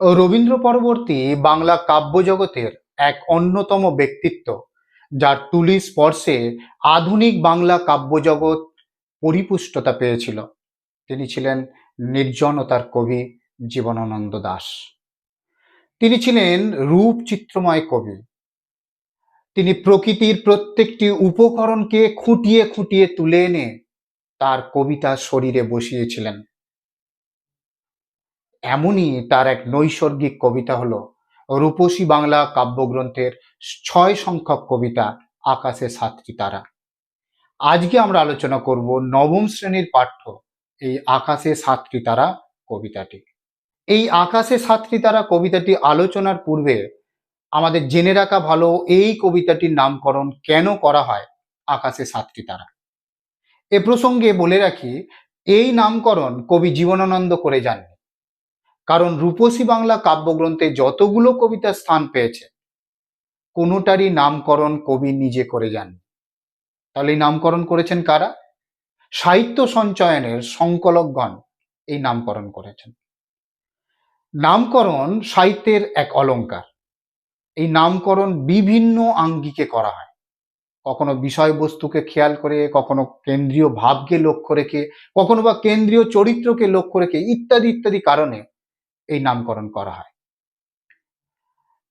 রবীন্দ্র পরবর্তী বাংলা কাব্য জগতের এক অন্যতম ব্যক্তিত্ব, যার তুলি স্পর্শে আধুনিক বাংলা কাব্যজগৎ পরিপুষ্টতা পেয়েছিল। তিনি ছিলেন নির্জনতার কবি জীবনানন্দ দাশ তিনি ছিলেন রূপ চিত্রময় কবি। তিনি প্রকৃতির প্রত্যেকটি উপকরণকে খুঁটিয়ে খুঁটিয়ে তুলে এনে তার কবিতা শরীরে বসিয়েছিলেন। এমনই তার এক নৈসর্গিক কবিতা হলো রূপসী বাংলা কাব্যগ্রন্থের ছয় সংখ্যক কবিতা আকাশে সাতটি তারা। আজকে আমরা আলোচনা করব নবম শ্রেণির পাঠ্য এই আকাশে সাতটি তারা কবিতাটি। এই আকাশে সাতটি তারা কবিতাটি আলোচনার পূর্বে আমাদের জেনে রাখা ভালো এই কবিতাটির নামকরণ কেন করা হয় আকাশে সাতটি তারা। এ প্রসঙ্গে বলে রাখি, এই নামকরণ কবি জীবনানন্দ করে যাননি। কারণ রূপসী বাংলা কাব্যগ্রন্থে যতগুলো কবিতা স্থান পেয়েছে, কোনোটারই নামকরণ কবি নিজে করে যান তাহলে এই নামকরণ করেছেন কারা? সাহিত্য সঞ্চয়নের সংকলকগণ এই নামকরণ করেছেন। নামকরণ সাহিত্যের এক অলংকার এই নামকরণ বিভিন্ন আঙ্গিকে করা হয়। কখনো বিষয়বস্তুকে খেয়াল করে, কখনো কেন্দ্রীয় ভাবকে লক্ষ্য রেখে, কখনো বা কেন্দ্রীয় চরিত্রকে লক্ষ্য রেখে ইত্যাদি ইত্যাদি কারণে এই নামকরণ করা হয়।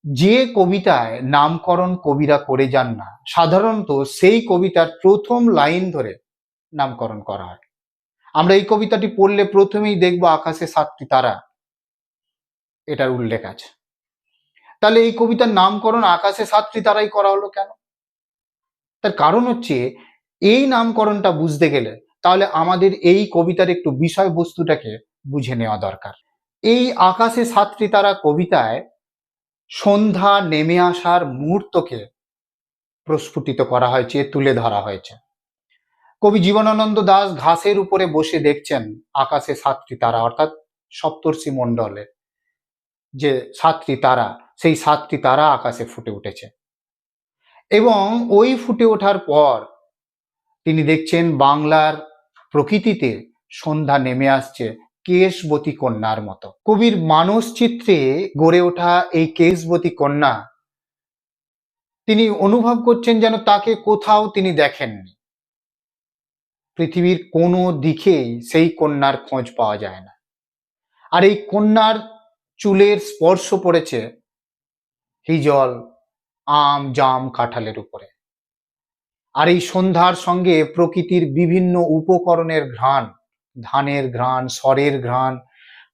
যে কবিতায় নামকরণ কবিরা করে যান না, সাধারণত সেই কবিতার প্রথম লাইন ধরে নামকরণ করা হয়। আমরা এই কবিতাটি পড়লে প্রথমেই দেখব আকাশে সাতটি তারা। এটার উল্লেখ আছে। তাহলে এই কবিতার নামকরণ আকাশে সাতটি তারাই করা হলো কেন? তার কারণ হচ্ছে, এই নামকরণটা বুঝতে গেলে তাহলে আমাদের এই কবিতার একটু বিষয়বস্তুটাকে বুঝে নেওয়া দরকার। এই আকাশে সাতটি তারা কবিতায় সন্ধ্যা নেমে আসার মুহূর্তকে প্রস্ফুটিত করা হয়েছে, তুলে ধরা হয়েছে। কবি জীবনানন্দ দাস ঘাসের উপরে বসে দেখছেন আকাশে সাতটি তারা, অর্থাৎ সপ্তর্ষি মণ্ডলে যে সাতটি তারা, সেই সাতটি তারা আকাশে ফুটে উঠেছে। এবং ওই ফুটে ওঠার পর তিনি দেখছেন বাংলার প্রকৃতিতে সন্ধ্যা নেমে আসছে কেশবতী কন্যার মতো। কবির মানস চিত্রে গড়ে ওঠা এই কেশবতী কন্যা, তিনি অনুভব করছেন যেন তাকে কোথাও তিনি দেখেননি। পৃথিবীর কোনো দিকেই সেই কন্যার খোঁজ পাওয়া যায় না। আর এই কন্যার চুলের স্পর্শ পড়েছে হিজল, আম, জাম কাঁঠালের উপরে। আর এই সন্ধ্যার সঙ্গে প্রকৃতির বিভিন্ন উপকরণের ঘ্রাণ ধানের ঘ্রাণ স্বরের ঘ্রাণ,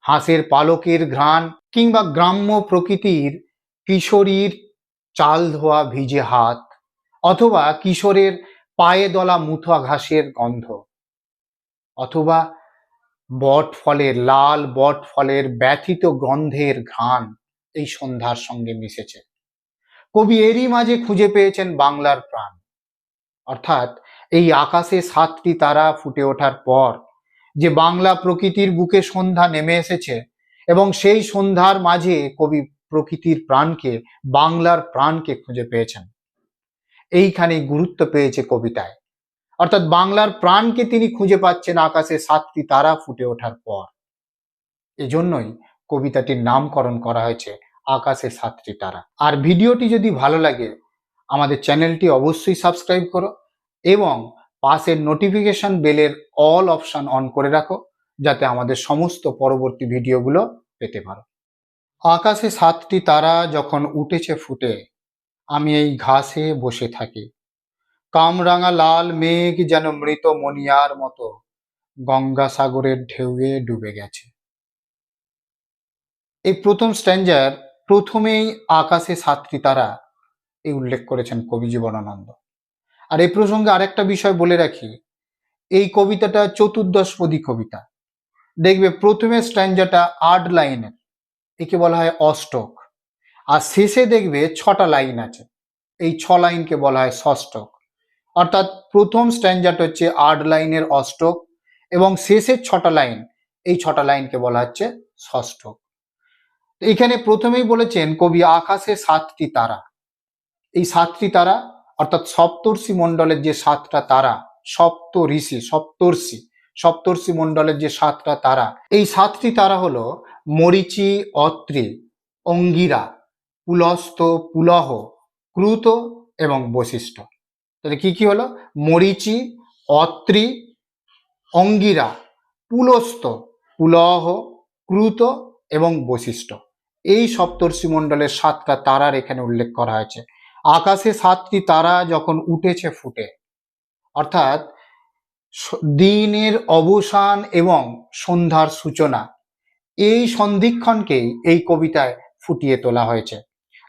হাঁসের পালকের ঘ্রাণ কিংবা গ্রাম্য প্রকৃতির কিশোরীর চাল ধোয়া ভিজে হাত অথবা কিশোরের পায়ে দলা মুথা ঘাসের গন্ধ অথবা বট ফলের, লাল বট ফলের ব্যথিত গন্ধের ঘ্রাণ এই সন্ধ্যার সঙ্গে মিশেছে। কবি এরই মাঝে খুঁজে পেয়েছেন বাংলার প্রাণ। অর্থাৎ এই আকাশে সাতটি তারা ফুটে ওঠার পর যে বাংলা প্রকৃতির বুকে সন্ধ্যা নেমে এসেছে এবং সেই সন্ধ্যার মাঝে কবি প্রকৃতির প্রাণকে, বাংলার প্রাণকে খুঁজে পেয়েছেন। এইখানে গুরুত্ব পেয়েছে কবিতায়। অর্থাৎ বাংলার প্রাণকে তিনি খুঁজে পাচ্ছেন আকাশে সাতটি তারা ফুটে ওঠার পর। এজন্যই কবিতাটির নামকরণ করা হয়েছে আকাশে সাতটি তারা। আর ভিডিওটি যদি ভালো লাগে, আমাদের চ্যানেলটি অবশ্যই সাবস্ক্রাইব করো এবং পাশের নোটিফিকেশন বেলের অল অপশন অন করে রাখো, যাতে আমাদের সমস্ত পরবর্তী ভিডিওগুলো পেতে পারো। আকাশে সাতটি তারা যখন উঠেছে ফুটে, আমি এই ঘাসে বসে থাকি। কামরাঙা লাল মেঘ যেন মৃত মনিয়ার মতো গঙ্গাসাগরের ঢেউয়ে ডুবে গেছে। এই প্রথম স্ট্যান্ডার প্রথমেই আকাশে সাতটি তারা, এই উল্লেখ করেছেন কবি জীবনানন্দ। আর এই প্রসঙ্গে আরেকটা বিষয় বলে রাখি। এই কবিতাটা চতুর্দশপদী কবিতা। দেখবে প্রথমে স্ট্যান্ডাটা আট লাইনের, একে বলা হয় অষ্টক। আর শেষে দেখবে ছটা লাইন আছে, এই ছ লাইনকে বলা হয় ষষ্ঠক। অর্থাৎ প্রথম স্ট্যান্ডার্ট হচ্ছে আট লাইনের অষ্টক এবং শেষের ছটা লাইন, এই ছটা লাইনকে বলা হচ্ছে ষষ্ঠক। এখানে প্রথমেই বলেছেন কবি আকাশে সাতটি তারা। এই সাতটি তারা অর্থাৎ সপ্তর্ষি মণ্ডলের যে সাতটা তারা সপ্ত ঋষি সপ্তর্ষি সপ্তর্ষি মণ্ডলের যে সাতটা তারা, এই সাতটি তারা হলো মরিচি, অত্রি, অঙ্গিরা, পুলস্ত, পুলহ, ক্রুত এবং বশিষ্ঠ। তাহলে কি কি হলো? মরিচি, অত্রি, অঙ্গিরা, পুলস্ত, পুলহ, ক্রুত এবং বশিষ্ঠ। এই সপ্তর্ষি মণ্ডলের সাতটা তারার এখানে উল্লেখ করা হয়েছে। আকাশে সাতটি তারা যখন উঠেছে ফুটে, অর্থাৎ দিনের অবসান এবং সন্ধ্যার সূচনা, এই সন্ধিক্ষণকেই এই কবিতায় ফুটিয়ে তোলা হয়েছে।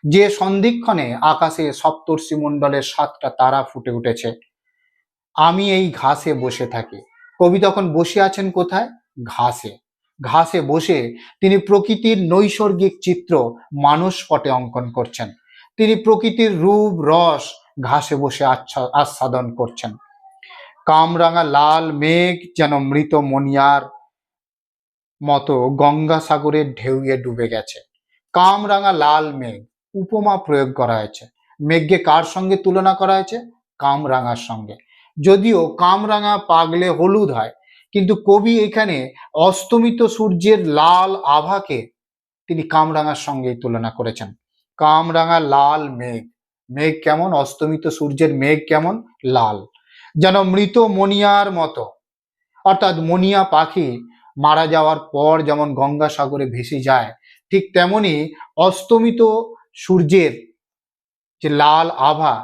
যে সন্ধিক্ষণে আকাশে সপ্তর্ষি মণ্ডলের সাতটা তারা ফুটে উঠেছে, আমি এই ঘাসে বসে থাকি। কবি তখন বসে আছেন কোথায়? ঘাসে। ঘাসে বসে তিনি প্রকৃতির নৈসর্গিক চিত্র মানস পটে অঙ্কন করছেন। তিনি প্রকৃতির রূপ, রস, ঘাসে বসে আচ্ছা আস্বাদন করছেন। কামরাঙা লাল মেঘ যেন মৃত মনিয়ার মতো গঙ্গাসাগরের ঢেউয়ে ডুবে গেছে। কামরাঙা লাল মেঘ উপমা প্রয়োগ করা হয়েছে। মেঘকে কার সঙ্গে তুলনা করা হয়েছে? কামরাঙার সঙ্গে। যদিও কামরাঙা পাগলে হলুদ হয়, কিন্তু কবি এখানে অস্তমিত সূর্যের লাল আভাকে তিনি কামরাঙার সঙ্গেই তুলনা করেছেন। কামরাঙা লাল মেঘ। মেঘ কেমন? অস্তমিত সূর্যের মেঘ কেমন? লাল। যেন মৃত মনিয়ার মতো। অর্থাৎ মনিয়া পাখি মারা যাওয়ার পর যেমন গঙ্গাসাগরে ভেসে যায়, ঠিক তেমনি অস্তমিত সূর্যের যে লাল আভা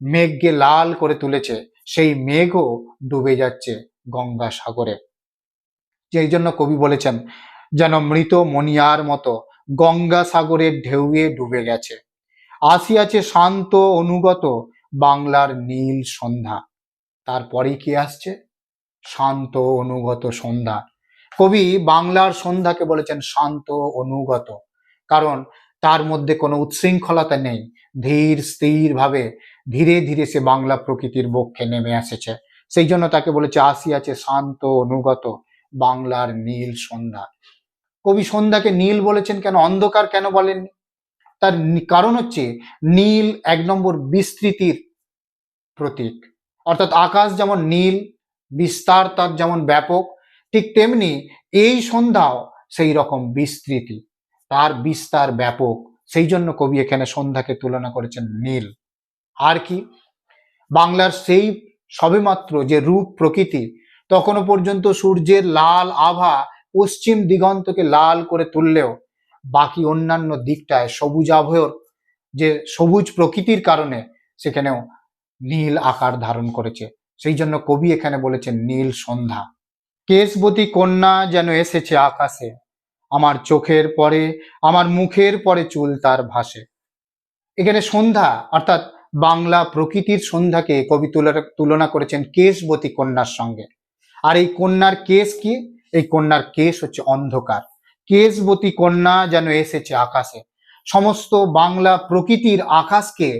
মেঘকে লাল করে তুলেছে, সেই মেঘও ডুবে যাচ্ছে গঙ্গাসাগরে। যেই জন্য কবি বলেছেন, যেন মৃত মনিয়ার মতো গঙ্গাসাগরের ঢেউয়ে ডুবে গেছে। আসিয়াছে শান্ত অনুগত বাংলার নীল সন্ধ্যা। তারপরেই কি আসছে? শান্ত অনুগত সন্ধ্যা। কবি বাংলার সন্ধ্যাকে বলেছেন শান্ত অনুগত। কারণ তার মধ্যে কোনো উচ্ছৃঙ্খলতা নেই। ধীর স্থির ভাবে ধীরে ধীরে সে বাংলা প্রকৃতির বক্ষে নেমে এসেছে। সেই জন্য তাকে বলেছে আসিয়াছে শান্ত অনুগত বাংলার নীল সন্ধ্যা। কবি সন্ধ্যাকে নীল বলেছেন, কেন অন্ধকার কেন বলেননি? তার কারণ হচ্ছে নীল এক নম্বর বিস্তৃতির প্রতীক। অর্থাৎ আকাশ যেমন নীল, বিস্তার তার যেমন ব্যাপক, ঠিক তেমনি এই সন্ধ্যাও সেই রকম বিস্তৃতি। তার বিস্তার ব্যাপক, সেই জন্য কবি এখানে সন্ধ্যাকে তুলনা করেছেন নীল। আর কি? বাংলার সেই সবেমাত্র যে রূপ প্রকৃতি তখনও পর্যন্ত সূর্যের লাল আভা পশ্চিম দিগন্তকে লাল করে তুললেও বাকি অন্যান্য দিকটায় সবুজ আভয়র যে সবুজ প্রকৃতির কারণে সেখানেও নীল আকার ধারণ করেছে। সেই জন্য কবি এখানে বলেছেন, নীল সন্ধ্যা। কেশবতী কন্যা যেন এসেছে আকাশে, আমার চোখের পরে, আমার মুখের পরে চুল তার ভাসে। এখানে সন্ধ্যা, অর্থাৎ বাংলা প্রকৃতির সন্ধ্যাকে কবি তুলনা- তুলনা করেছেন কেশবতী কন্যার সঙ্গে। আর এই কন্যার কেশ কি? এই কন্যার কেশ হচ্ছে অন্ধকার। কেশবতী কন্যা যেন এসেছে আকাশে। সমস্ত বাংলা প্রকৃতির আকাশকে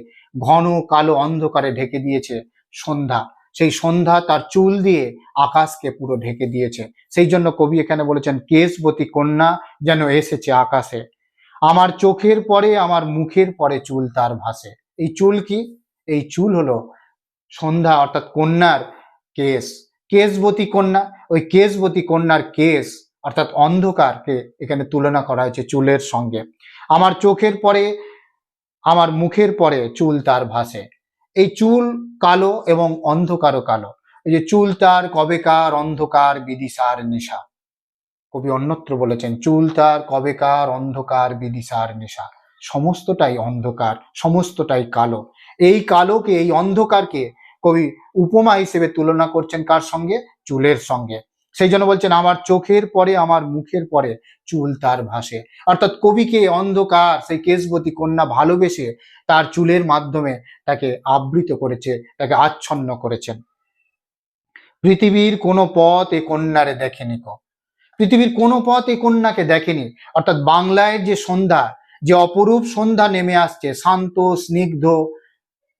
ঘন কালো অন্ধকারে ঢেকে দিয়েছে সন্ধ্যা। সেই সন্ধ্যা তার চুল দিয়ে আকাশকে পুরো ঢেকে দিয়েছে। সেই জন্য কবি এখানে বলেছেন, কেশবতী কন্যা যেন এসেছে আকাশে। আমার চোখের পরে, আমার মুখের পরে চুল তার ভাসে। এই চুল কি? এই চুল হলো সন্ধ্যা, অর্থাৎ কন্যার কেশ। কেশবতী কন্যা, ওই কেশবতী কন্যার কেশ, অর্থাৎ অন্ধকারকে এখানে তুলনা করা হয়েছে চুলের সঙ্গে। আমার চোখের পরে, আমার মুখের পরে চুল তার ভাসে। এই চুল কালো এবং অন্ধকারও কালো। এই যে চুল তার কবেকার অন্ধকার বিদিশার নেশা। কবি অন্যত্র বলেছেন, চুল তার কবেকার অন্ধকার বিদিশার নেশা। সমস্তটাই অন্ধকার, সমস্তটাই কালো। এই কালোকে, এই অন্ধকারকে কবি উপমা হিসেবে তুলনা করছেন কার সঙ্গে? চুলের সঙ্গে। সেই জন্য বলছেন, আমার চোখের পরে, আমার মুখের পরে চুল তার ভাসে। অর্থাৎ কবিকে অন্ধকার, সেই কেশবতী কন্যা ভালোবেসে তার চুলের মাধ্যমে তাকে আবৃত করেছে, তাকে আচ্ছন্ন করেছেন পৃথিবীর কোনো পথ এ কন্যারে দেখেনি কো। পৃথিবীর কোনো পথ এই কন্যাকে দেখেনি। অর্থাৎ বাংলায় যে সন্ধ্যা, যে অপরূপ সন্ধ্যা নেমে আসছে, শান্ত, স্নিগ্ধ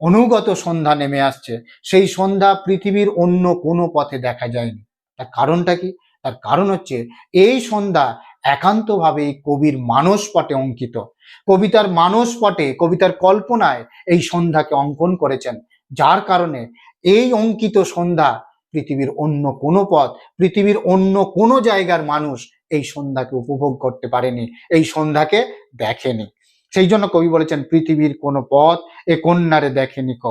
অনুগত সন্ধ্যা নেমে আসছে। সেই সন্ধ্যা পৃথিবীর অন্য কোনো পথে দেখা যায়নি। তার কারণটা কি? তার কারণ হচ্ছে এই সন্ধ্যা একান্তভাবে এই কবির মানস পটে অঙ্কিত। কবিতার মানস পটে কবিতার কল্পনায় এই সন্ধ্যাকে অঙ্কন করেছেন। যার কারণে এই অঙ্কিত সন্ধ্যা পৃথিবীর অন্য কোনো পথ, পৃথিবীর অন্য কোনো জায়গার মানুষ এই সন্ধ্যাকে উপভোগ করতে পারেনি, এই সন্ধ্যাকে দেখেনি। সেই জন্য কবি বলেছেন, পৃথিবীর কোনো পথ এ কন্যারে দেখেনি ক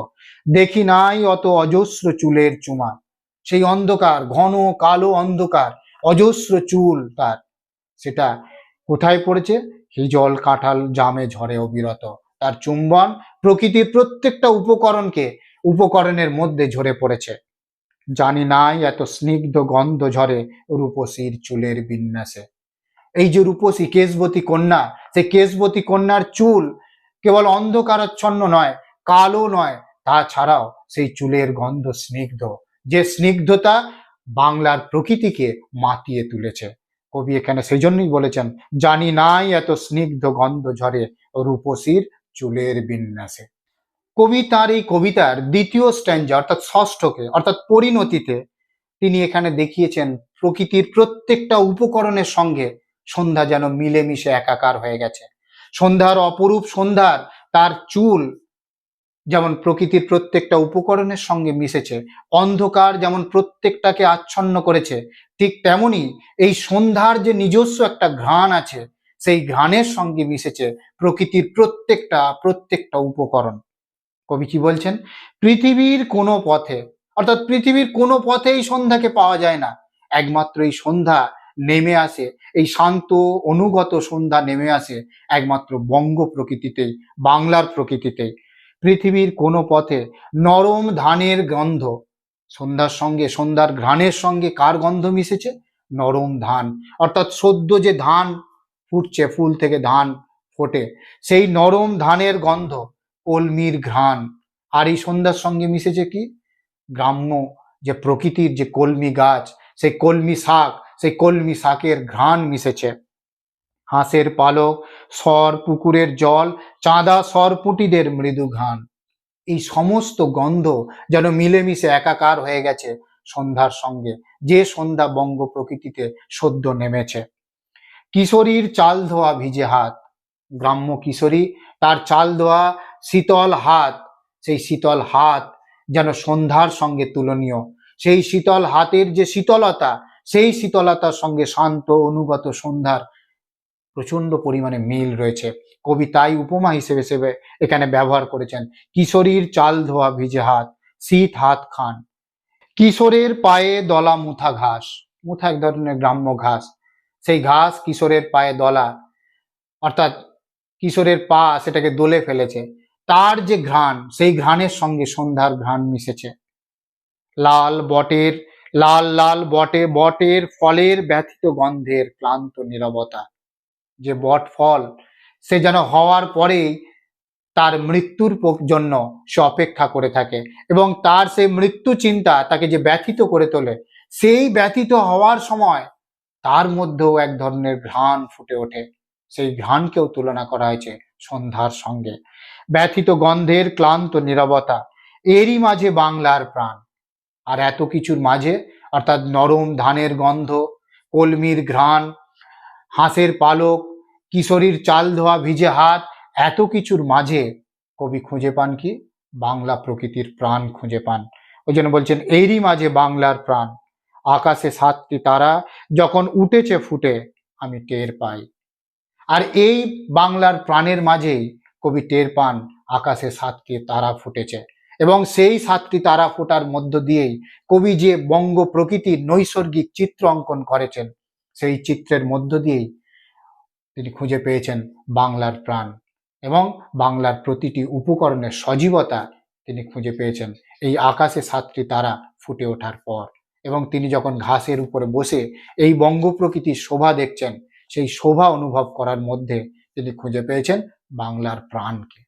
দেখি নাই অত অজস্র চুলের চুমা। সেই অন্ধকার, ঘন কালো অন্ধকার, অজস্র চুল তার। সেটা কোথায় পড়েছে? হিজল কাঁঠাল জামে ঝরে অবিরত। তার চুম্বন প্রকৃতির প্রত্যেকটা উপকরণকে উপকরণের মধ্যে ঝরে পড়েছে। জানি নাই এত স্নিগ্ধ গন্ধ ঝরে রূপসীর চুলের বিন্যাসে। এই যে রূপসী কেশবতী কন্যা, সেই কেশবতী কন্যার চুল কেবল অন্ধকারাচ্ছন্ন নয়, কালো নয়, তাছাড়াও সেই চুলের গন্ধ স্নিগ্ধ, যে স্নিগ্ধতা বাংলার প্রকৃতিকে মাতিয়ে তুলেছে। কবি এখানে সেই জন্যই বলেছেন, জানি নাই এত স্নিগ্ধ গন্ধ ঝরে রূপসীর চুলের বিন্যাসে। কবি তার এই কবিতার দ্বিতীয় স্ট্যান্ডা, অর্থাৎ ষষ্ঠকে, অর্থাৎ পরিণতিতে তিনি এখানে দেখিয়েছেন প্রকৃতির প্রত্যেকটা উপকরণের সঙ্গে সন্ধ্যা যেন মিলেমিশে একাকার হয়ে গেছে। সন্ধ্যার অপরূপ সন্ধ্যার তার চুল যেমন প্রকৃতির প্রত্যেকটা উপকরণের সঙ্গে মিশেছে, অন্ধকার যেমন প্রত্যেকটাকে আচ্ছন্ন করেছে, ঠিক তেমনি এই সন্ধ্যার যে নিজস্ব একটা ঘ্রাণ আছে, সেই ঘ্রাণের সঙ্গে মিশেছে প্রকৃতির প্রত্যেকটা প্রত্যেকটা উপকরণ। কবি কি বলছেন? পৃথিবীর কোনো পথে, অর্থাৎ পৃথিবীর কোনো পথে এই সন্ধ্যাকে পাওয়া যায় না। একমাত্র এই সন্ধ্যা নেমে আসে। এই শান্ত, অনুগত সন্ধ্যা নেমে আসে একমাত্র বঙ্গ প্রকৃতিতেই, বাংলার প্রকৃতিতেই। পৃথিবীর কোনো পথে নরম ধানের গন্ধ, সন্ধ্যার সঙ্গে, সন্ধ্যার ঘ্রাণের সঙ্গে কার গন্ধ মিশেছে? নরম ধান। অর্থাৎ সদ্য যে ধান ফুটছে, ফুল থেকে ধান ফোটে, সেই নরম ধানের গন্ধ, কলমির ঘ্রাণ। আর এই সন্ধ্যার সঙ্গে মিশেছে কি? গ্রাম্য যে প্রকৃতির যে কলমি গাছ, সেই কলমি শাক সেই কলমি শাকের ঘ্রাণ মিশেছে। হাঁসের পালক, সর, পুকুরের জল, চাঁদা, সরপুটিদের মৃদু ঘ্রাণ। এই সমস্ত গন্ধ যেন মিলেমিশে একাকার হয়ে গেছে সন্ধ্যার সঙ্গে, যে সন্ধ্যা বঙ্গ প্রকৃতিতে সদ্য নেমেছে। কিশোরীর চাল ধোয়া ভিজে হাত, গ্রাম্য কিশোরী তার চাল ধোয়া শীতল হাত, সেই শীতল হাত যেন সন্ধ্যার সঙ্গে তুলনীয়, সেই শীতল হাতের যে শীতলতা সেই শীতলতার সঙ্গে শান্ত, অনুগত সন্ধ্যার প্রচণ্ড পরিমাণে মিল রয়েছে। কবি তাই উপমা হিসেবে হিসেবে এখানে ব্যবহার করেছেন। কিশোরীর চাল ধোয়া ভিজে হাত, শীত হাত খান। কিশোরের পায়ে দলা মুথা ঘাস, মুথা এক ধরনের গ্রাম্য ঘাস। সেই ঘাস কিশোরের পায়ে দলা, অর্থাৎ কিশোরের পা সেটাকে দোলে ফেলেছে। তার যে ঘ্রাণ, সেই ঘ্রাণের সঙ্গে সন্ধ্যার ঘ্রাণ মিশেছে। লাল বটের লাল লাল বটে, বটের ফলের ব্যথিত গন্ধের ক্লান্ত নীরবতা। যে বট ফল, সে যেন হওয়ার পরেই তার মৃত্যুর জন্য সে অপেক্ষা করে থাকে এবং তার সেই মৃত্যু চিন্তা তাকে যে ব্যথিত করে তোলে, সেই ব্যথিত হওয়ার সময় তার মধ্যেও এক ধরনের ঘ্রাণ ফুটে ওঠে। সেই ঘ্রাণকেও তুলনা করা হয়েছে সন্ধ্যার সঙ্গে। ব্যথিত গন্ধের ক্লান্ত নীরবতা, এরই মাঝে বাংলার প্রাণ। আর এত কিছুর মাঝে, অর্থাৎ নরম ধানের গন্ধ, কলমির ঘ্রাণ, হাঁসের পালক, কিশোরীর চাল ধোয়া ভিজে হাত, এত কিছুর মাঝে কবি খুঁজে পান কি? বাংলা প্রকৃতির প্রাণ খুঁজে পান। ওই জন্য বলছেন, এরই মাঝে বাংলার প্রাণ। আকাশে সাতটি তারা, যখন উঠেছে ফুটে, আমি টের পাই। আর এই বাংলার প্রাণের মাঝেই কবি টের পান, আকাশে সাতটি তারা ফুটেছে। এবং সেই সাতটি তারা ফোটার মধ্য দিয়েই কবি যে বঙ্গ প্রকৃতির নৈসর্গিক চিত্র অঙ্কন করেছেন, সেই চিত্রের মধ্য দিয়েই তিনি খুঁজে পেয়েছেন বাংলার প্রাণ এবং বাংলার প্রতিটি উপকরণের সজীবতা তিনি খুঁজে পেয়েছেন এই আকাশে সাতটি তারা ফুটে ওঠার পর। এবং তিনি যখন ঘাসের উপরে বসে এই বঙ্গ প্রকৃতির শোভা দেখছেন, সেই শোভা অনুভব করার মধ্যে তিনি খুঁজে পেয়েছেন বাংলার প্রাণকে।